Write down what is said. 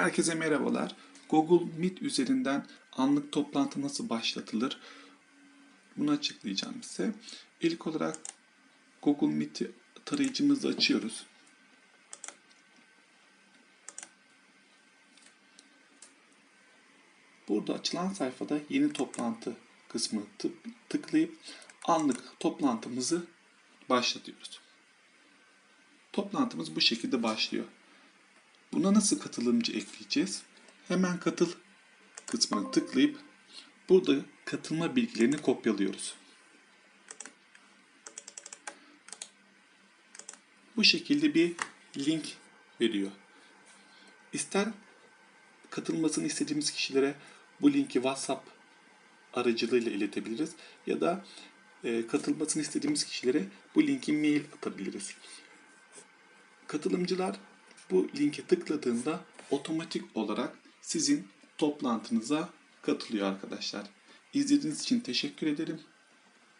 Herkese merhabalar. Google Meet üzerinden anlık toplantı nasıl başlatılır? Bunu açıklayacağım size. İlk olarak Google Meet'i tarayıcımızı açıyoruz. Burada açılan sayfada yeni toplantı kısmı tık- tıklayıp anlık toplantımızı başlatıyoruz. Toplantımız bu şekilde başlıyor. Buna nasıl katılımcı ekleyeceğiz? Hemen katıl kısmına tıklayıp burada katılma bilgilerini kopyalıyoruz. Bu şekilde bir link veriyor. İster katılmasını istediğimiz kişilere bu linki WhatsApp aracılığıyla iletebiliriz ya da e, katılmasını istediğimiz kişilere bu linki mail atabiliriz. Katılımcılar bu linke tıkladığında otomatik olarak sizin toplantınıza katılıyor arkadaşlar. İzlediğiniz için teşekkür ederim.